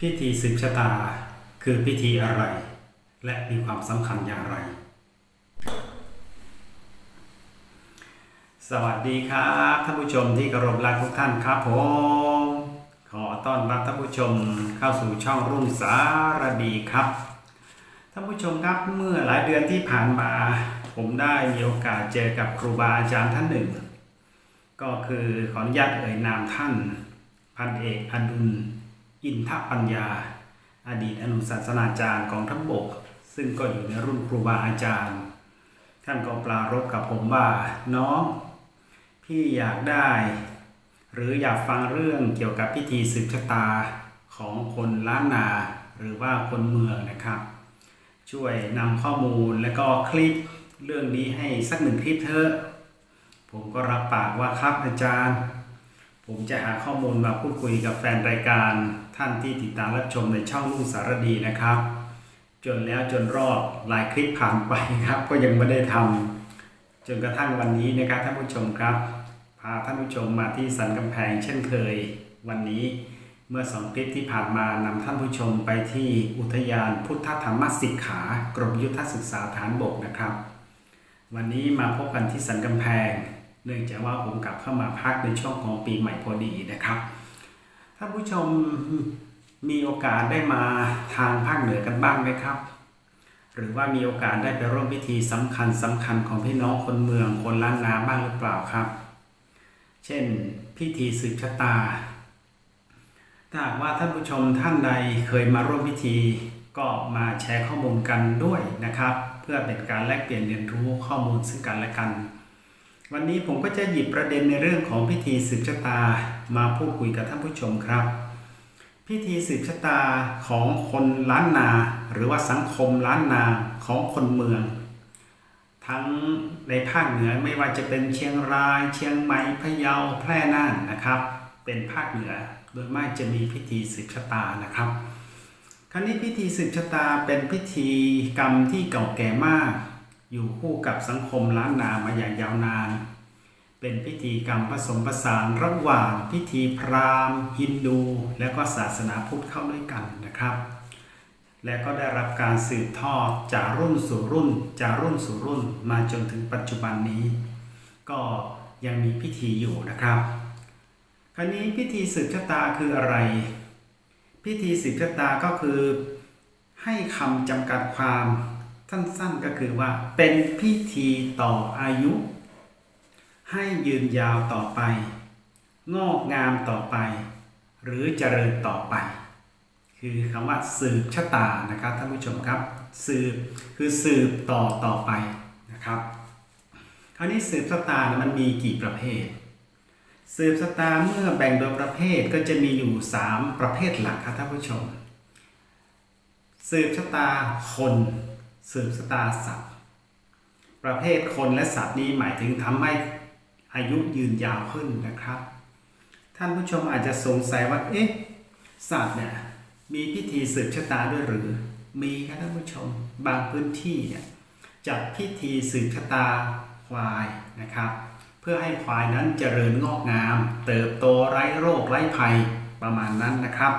พิธีสืบชะตาคือพิธีอะไร และมีความสำคัญอย่างไร สวัสดีครับท่านผู้ชมที่เคารพรักทุกท่านครับผมขอต้อนรับท่านผู้ชมเข้าสู่ช่องรุ่งสารดีครับท่านผู้ชมครับเมื่อหลายเดือนที่ผ่านมา ผมได้มีโอกาสเจอกับครูบาอาจารย์ท่านหนึ่ง ก็คือขออนุญาตเอ่ยนามท่าน พันเอกอดุล อินทปัญญา อดีตอนุศาสนาจารย์กองทัพบก ซึ่งก็อยู่ในรุ่นครูบาอาจารย์ ท่านก็ปรารภกับผมว่าน้องพี่อยากได้ หรืออยากฟังเรื่องเกี่ยวกับพิธีสืบชะตาของคนล้านนาหรือว่าคนเมืองนะครับ ช่วยนำข้อมูลและก็คลิปเรื่องนี้ให้สักหนึ่งคลิปเถอะผมก็รับปากว่าครับอาจารย์ ผมจะหาข้อมูลมาพูดคุยกับแฟนรายการท่านที่ติดตามรับชมในช่องลุงสารดีนะครับ จนแล้วจนรอดหลายคลิปผ่านไปครับ ก็ยังไม่ได้ทำจนกระทั่งวันนี้นะครับท่านผู้ชมครับ พาท่านผู้ชมมาที่สันกำแพงเช่นเคย วันนี้เมื่อสองคลิปที่ผ่านมานำท่านผู้ชมไปที่อุทยานพุทธธรรมสิกขากรมยุทธศึกษาฐานบกนะครับ วันนี้มาพบกันที่สันกำแพง เนื่องจากว่าผมกลับเข้ามาพักในช่วงของปีใหม่พอดีนะครับท่านผู้ชมมีโอกาสได้มาทางภาคเหนือกันบ้างไหมครับ หรือว่ามีโอกาสได้ไปร่วมพิธีสำคัญสำคัญของพี่น้องคนเมืองคนล้านนาบ้างหรือเปล่าครับ เช่น พิธีสืบชะตา ถ้าหากว่าท่านผู้ชมท่านใดเคยมาร่วมพิธีก็มาแชร์ข้อมูลกันด้วยนะครับ เพื่อเป็นการแลกเปลี่ยนเรียนรู้ข้อมูลซึ่งกันและกัน วันนี้ผมก็จะหยิบประเด็นในเรื่องของพิธีสืบชะตามาพูดคุยกับท่านผู้ชมครับ พิธีสืบชะตาของคนล้านนา หรือว่าสังคมล้านนาของคนเมือง ทั้งในภาคเหนือไม่ว่าจะเป็นเชียงราย เชียงใหม่พะเยาแพร่น่านนะครับ เป็นภาคเหนือโดยมากจะมีพิธีสืบชะตานะครับคราวนี้พิธีสืบชะตาเป็นพิธีกรรมที่เก่าแก่มาก อยู่คู่กับสังคมล้านนามาอย่างยาวนาน เป็นพิธีกรรมผสมผสานระหว่างพิธีพราหมณ์ฮินดู และก็ศาสนาพุทธเข้าด้วยกันนะครับ และก็ได้รับการสืบทอดจากรุ่นสู่รุ่นจากรุ่นสู่รุ่นมาจนถึงปัจจุบันนี้ ก็ยังมีพิธีอยู่นะครับ คราวนี้พิธีสืบชะตาคืออะไร พิธีสืบชะตาก็คือให้คำจำกัดความสั้นๆก็คือว่าเป็นพิธีต่ออายุ ให้ยืนยาวต่อไป งอกงามต่อไป หรือเจริญต่อไป คือคำว่าสืบชะตานะครับท่านผู้ชมครับ สืบคือสืบต่อต่อไปนะครับ คราวนี้สืบชะตานี่ยมันมีกี่ประเภท สืบชะตาเมื่อแบ่งโดยประเภทก็จะมีอยู่ 3 ประเภทหลักครับท่านผู้ชม สืบชะตาคน สืบชะตาสัตว์ประเภทคนและสัตว์นี้หมายถึงทำให้ อายุยืนยาวขึ้นนะครับ ท่านผู้ชมอาจจะสงสัยว่าเอ๊ะสัตว์เนี่ยมีพิธีสืบชะตาด้วยหรือ มีครับท่านผู้ชมบางพื้นที่เนี่ยจัดพิธีสืบชะตาควายนะครับ เพื่อให้ควายนั้นเจริญงอกงาม เติบโตไร้โรคไร้ภัยประมาณนั้นนะครับ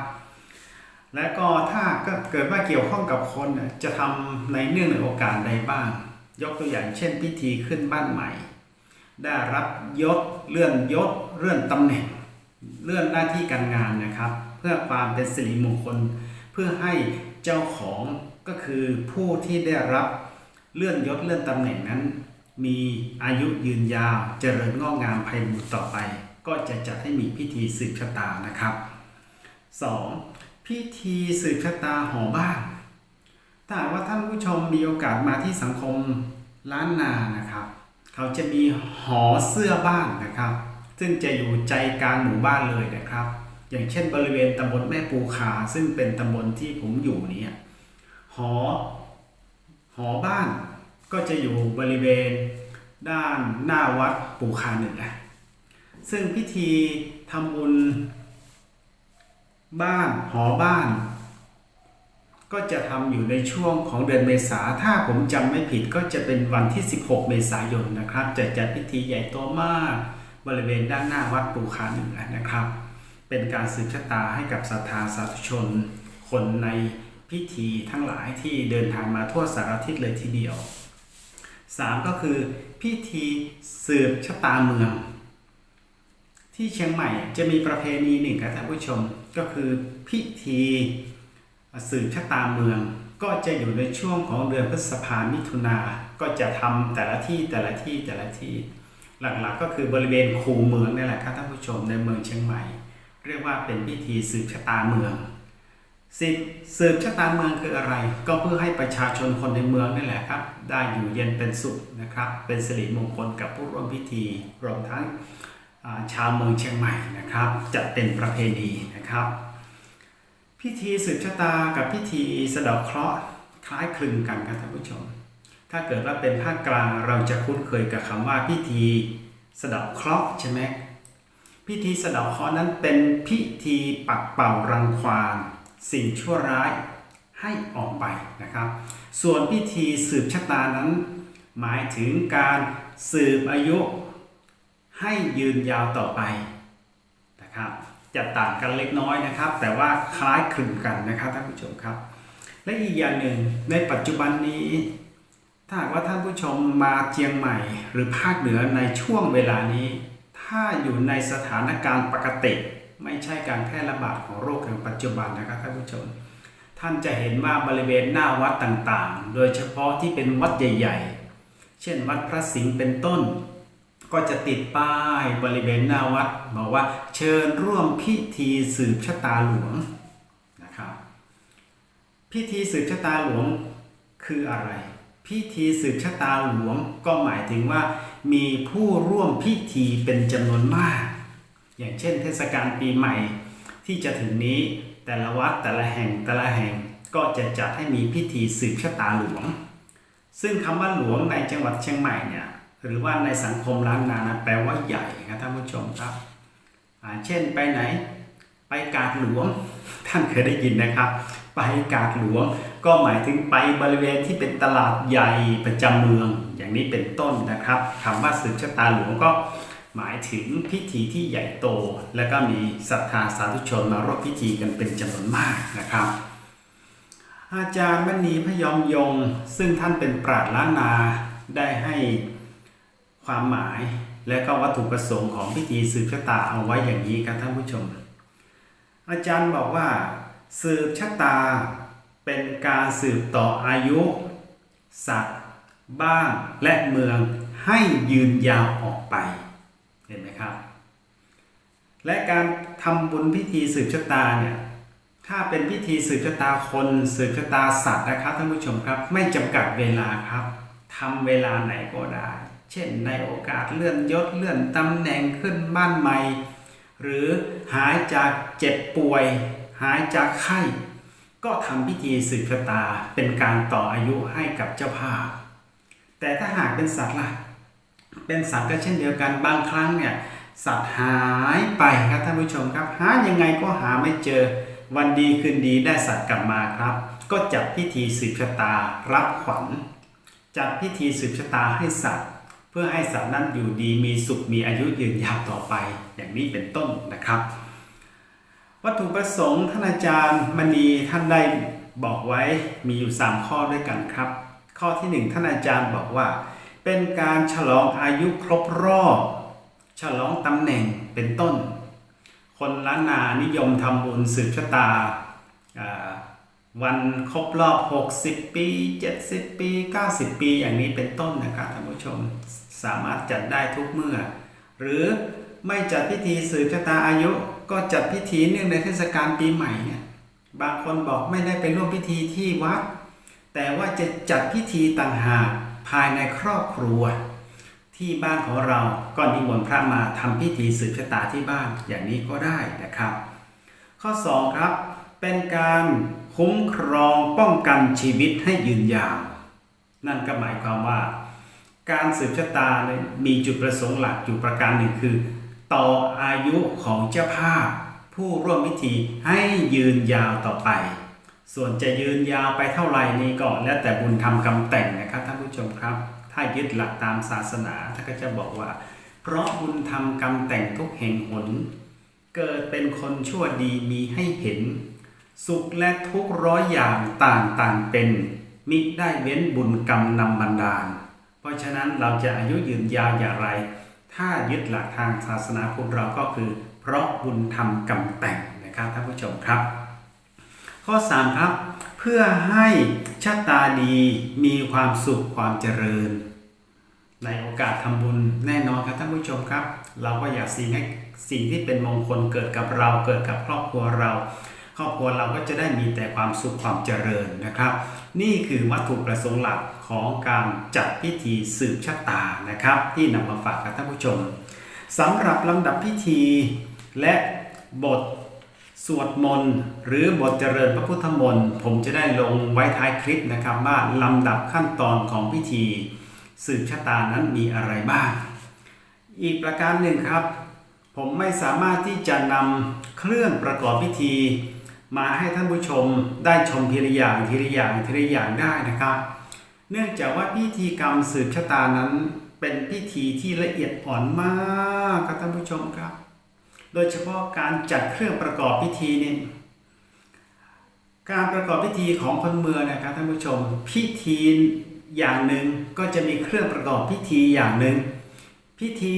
และก็ถ้าก็เกิดว่าเกี่ยวข้องกับคนเนี่ยจะทำในเนื่องในโอกาสใดบ้าง ยกตัวอย่างเช่น พิธีขึ้นบ้านใหม่ ได้รับยศเลื่อนยศเลื่อนตำแหน่ง เลื่อนหน้าที่การงานนะครับ เพื่อความเป็นสิริมงคล เพื่อให้เจ้าของก็คือผู้ที่ได้รับเลื่อนยศเลื่อนตำแหน่งนั้น มีอายุยืนยาวเจริญงอกงามไพบูลต่อไป ก็จะจัดให้มีพิธีสืบชะตานะครับ 2. พิธีสืบชะตาหอบ้านถ้าว่าท่านผู้ชมมีโอกาสมาที่สังคมล้านนานะ เขาจะมีหอเสื้อบ้านนะครับ ซึ่งจะอยู่ใจกลางหมู่บ้านเลยนะครับ อย่างเช่นบริเวณตำบลแม่ปูคาซึ่งเป็นตำบลที่ผมอยู่เนี่ยหอหอบ้านก็จะอยู่บริเวณด้านหน้าวัดปูคาหนือซึ่งพิธีทำบุญบ้านหอบ้าน ก็จะทำอยู่ในช่วงของเดือนเมษาถ้าผมจำไม่ผิดก็จะเป็นวันที่ 16 เมษายนนะครับ จะจัดพิธีใหญ่โตมากบริเวณด้านหน้าวัดปูคาหนือนะครับ เป็นการสืบชะตาให้กับศรัทธาสาธุชน คนในพิธีทั้งหลายที่เดินทางมาทั่วสารทิศเลยทีเดียว 3 ก็คือพิธีสืบชะตาเมือง ที่เชียงใหม่จะมีประเพณีหนึ่งครับท่านผู้ชมก็คือพิธี สืบชะตาเมือง ก็จะอยู่ในช่วงของเดือนพฤษภามิถุนา ก็จะทำแต่ละที่แต่ละที่แต่ละที่ หลักๆก็คือบริเวณคูเมืองนี่แหละครับท่านผู้ชมในเมืองเชียงใหม่ เรียกว่าเป็นพิธีสืบชะตาเมืองสิบสืบชะตาเมืองคืออะไร ก็เพื่อให้ประชาชนคนในเมืองนี่แหละครับ ได้อยู่เย็นเป็นสุขนะครับ เป็นสิริมงคลกับผู้ร่วมพิธีรวมทั้งชาวเมืองเชียงใหม่นะครับจะเป็นประเพณีนะครับ พิธีสืบชะตากับพิธีสะเดาะเคราะห์คล้ายคลึงกันครับท่านผู้ชม ถ้าเกิดว่าเป็นภาคกลางเราจะคุ้นเคยกับคำว่าพิธีสะเดาะเคราะห์ใช่ไหมพิธีสะเดาะเคราะห์นั้นเป็นพิธีปัดเป่ารังควานสิ่งชั่วร้ายให้ออกไปนะครับ ส่วนพิธีสืบชะตานั้น หมายถึงการสืบอายุให้ยืนยาวต่อไปนะครับ จะต่างกันเล็กน้อยนะครับ แต่ว่าคล้ายคลึงกันนะครับท่านผู้ชมครับ และอีกอย่างหนึ่งในปัจจุบันนี้ ถ้าหากว่าท่านผู้ชมมาเชียงใหม่ หรือภาคเหนือในช่วงเวลานี้ ถ้าอยู่ในสถานการณ์ปกติ ไม่ใช่การแพร่ระบาดของโรคในปัจจุบันนะครับท่านผู้ชม ท่านจะเห็นว่าบริเวณหน้าวัดต่างๆ โดยเฉพาะที่เป็นวัดใหญ่ ๆ เช่น วัดพระสิงห์เป็นต้น ก็จะติดป้ายบริเวณหน้าวัดบอกว่าเชิญร่วมพิธีสืบชะตาหลวงนะครับ พิธีสืบชะตาหลวงคืออะไร พิธีสืบชะตาหลวงก็หมายถึงว่า มีผู้ร่วมพิธีเป็นจำนวนมาก อย่างเช่น เทศกาลปีใหม่ ที่จะถึงนี้แต่ละวัดแต่ละแห่งแต่ละแห่งก็จะจัดให้มีพิธีสืบชะตาหลวง ซึ่งคำว่าหลวงในจังหวัดเชียงใหม่เนี่ย หรือว่าในสังคมล้านนานะแปลว่าใหญ่ครับท่านผู้ชมครับเช่นไปไหน ไปกาดหลวงท่านเคยได้ยินนะครับ ไปกาดหลวง ก็หมายถึงไปบริเวณที่เป็นตลาดใหญ่ประจำเมือง อย่างนี้เป็นต้นนะครับคำว่าสืบชะตาหลวงก็หมายถึงพิธีที่ใหญ่โต และก็มีศรัทธาสาธุชนมาร่วมพิธีกันเป็นจำนวนมากนะครับ อาจารย์มณีพยอมยง ซึ่งท่านเป็นปราชญ์ล้านนาได้ให้ ความหมายและก็วัตถุประสงค์ของพิธีสืบชะตาเอาไว้อย่างนี้ครับท่านผู้ชม อาจารย์บอกว่าสืบชะตาเป็นการสืบต่ออายุ สัตว์ บ้านและเมืองให้ยืนยาวออกไป เห็นไหมครับ และการทำบุญพิธีสืบชะตาเนี่ยถ้าเป็นพิธีสืบชะตาคนสืบชะตาสัตว์นะครับท่านผู้ชมครับ ไม่จำกัดเวลาครับทำเวลาไหนก็ได้ เช่นในโอกาสเลื่อนยศเลื่อนตำแหน่งขึ้นบ้านใหม่ หรือหายจากเจ็บป่วย หายจากไข้ ก็ทำพิธีสืบชะตาเป็นการต่ออายุให้กับเจ้าภาพ แต่ถ้าหากเป็นสัตว์ล่ะ เป็นสัตว์ก็เช่นเดียวกันบางครั้งเนี่ยสัตว์หายไปครับท่านผู้ชมครับหายังไงก็หาไม่เจอวันดีคืนดีได้สัตว์กลับมาครับ ก็จัดพิธีสืบชะตารับขวัญจัดพิธีสืบชะตาให้สัตว์ พื่อให้สัตว์นั้นอยู่ดีมีสุขมีอายุยืนยาวต่อไป อย่างนี้เป็นต้นนะครับ วัตถุประสงค์ท่านอาจารย์มณีท่านได้บอกไว้มีอยู่ 3 ข้อด้วยกันครับ ข้อทีหนึ่1 ท่านอาจารย์บอกว่า เป็นการฉลองอายุครบรอบ ฉลองตำแหน่งเป็นต้น คนล้านนานิยมทำบุญสืบชะตาอ่าวันครบรอบ 60 ปี 70 ปี 90 ปี อย่างนี้เป็นต้นนะครับท่านผู้ชม สามารถจัดได้ทุกเมื่อ หรือไม่จัดพิธีสืบชะตาอายุ ก็จัดพิธีเนื่องในเทศกาลปีใหม่เนี่ยบางคนบอกไม่ได้ไปร่วมพิธีที่วัด แต่ว่าจะจัดพิธีต่างหากภายในครอบครัว ที่บ้านของเราก็นิมนต์พระมาทำพิธีสืบชะตาที่บ้านอย่างนี้ก็ได้นะครับ ข้อ 2 ครับ เป็นการคุ้มครองป้องกันชีวิตให้ยืนยาวนั่นก็หมายความว่า การสืบชะตาเนี่ยมีจุดประสงค์หลักอยู่ประการหนึ่งคือ ต่ออายุของเจ้าภาพ ผู้ร่วมพิธีให้ยืนยาวต่อไป ส่วนจะยืนยาวไปเท่าไหร่นี่ก็แล้วแต่บุญทำกรรมแต่งนะครับท่านผู้ชมครับ ถ้ายึดหลักตามศาสนาท่านก็จะบอกว่า เพราะบุญทำกรรมแต่งทุกแห่งหน เกิดเป็นคนชั่วดีมีให้เห็น สุขและทุกข์ร้อยอย่างต่างต่างเป็น มิได้เว้นบุญกรรมนำบันดาล ราะฉะนั้นเราจะอายุยืนยาวอย่างไร ถ้ายึดหลักทางศาสนาพุทธเราก็คือ เพราะบุญทำกรรมแต่งนะครับท่านผู้ชมครับ ข้อ 3 ครับ เพื่อให้ชะตาดีมีความสุขความเจริญ ในโอกาสทำบุญแน่นอนครับท่านผู้ชมครับ เราก็อยากสิ่งให้สิ่งที่เป็นมงคลเกิดกับเราเกิดกับครอบครัวเรา ครอบครัวเราก็จะได้มีแต่ความสุขความเจริญนะครับ นี่คือวัตถุประสงค์หลักของการจัดพิธีสืบชะตานะครับ ที่นำมาฝากกับท่านผู้ชมสำหรับลำดับพิธี และบทสวดมนต์หรือบทเจริญพระพุทธมนต์ผมจะได้ลงไว้ท้ายคลิปนะครับว่าลำดับขั้นตอนของพิธีสืบชะตานั้นมีอะไรบ้าง อีกประการหนึ่งครับ ผมไม่สามารถที่จะนำเครื่องประกอบพิธี มาให้ท่านผู้ชมได้ชมทีละอย่างทีละอย่างทีละอย่างได้นะครับ เนื่องจากว่าพิธีกรรมสืบชะตานั้นเป็นพิธีที่ละเอียดอ่อนมากครับท่านผู้ชมครับ โดยเฉพาะการจัดเครื่องประกอบพิธีนี่การประกอบพิธีของคนเมืองนะครับท่านผู้ชม พิธีอย่างหนึ่งก็จะมีเครื่องประกอบพิธีอย่างหนึ่งพิธี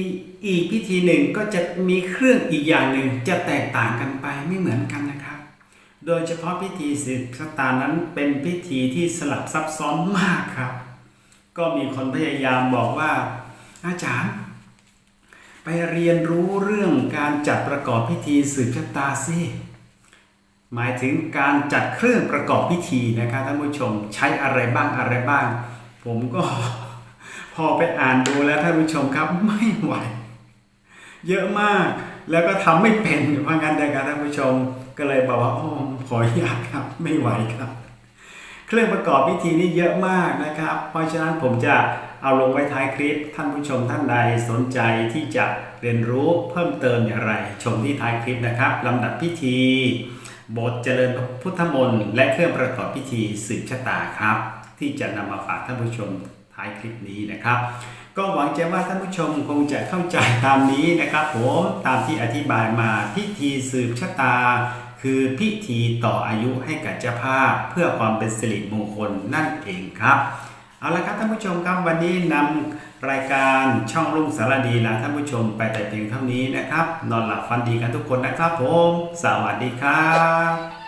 อีกพิธีหนึ่งก็จะมีเครื่องอีกอย่างหนึ่งจะแตกต่างกันไปไม่เหมือนกันนะครับ โดยเฉพาะพิธีสืบชะตานั้นเป็นพิธีที่สลับซับซ้อนมากครับ ก็มีคนพยายามบอกว่า อาจารย์ ไปเรียนรู้เรื่องการจัดประกอบพิธีสืบชะตาสิหมายถึงการจัดเครื่องประกอบพิธีนะครับท่านผู้ชมใช้อะไรบ้างอะไรบ้าง ผมก็พอไปอ่านดูแล้วท่านผู้ชมครับไม่ไหว เยอะมาก แล้วก็ทำไม่เป็นว่างั้นนะครับท่านผู้ชมก็เลยบอกว่าโอ้ขออนุญาตครับไม่ไหวครับ เครื่องประกอบพิธีนี่เยอะมากนะครับ เพราะฉะนั้นผมจะเอาลงไว้ท้ายคลิป ท่านผู้ชมท่านใดสนใจที่จะเรียนรู้เพิ่มเติมอย่างไร ชมที่ท้ายคลิปนะครับลำดับพิธี บทเจริญพุทธมนต์และเครื่องประกอบพิธีสืบชะตาครับ ที่จะนำมาฝากท่านผู้ชมท้ายคลิปนี้นะครับ ก็หวังใจว่าท่านผู้ชมคงจะเข้าใจตามนี้นะครับผมตามที่อธิบายมาพิธีสืบชะตา คือพิธีต่ออายุให้กับเจ้าภาพเพื่อความเป็นสิริมงคลนั่นเองครับเอาละครับท่านผู้ชมครับวันนี้นำรายการช่องรุ่งสารดีลาท่านผู้ชมไปแต่เพียงเท่านี้นะครับ นอนหลับฝันดีกันทุกคนนะครับผม สวัสดีครับ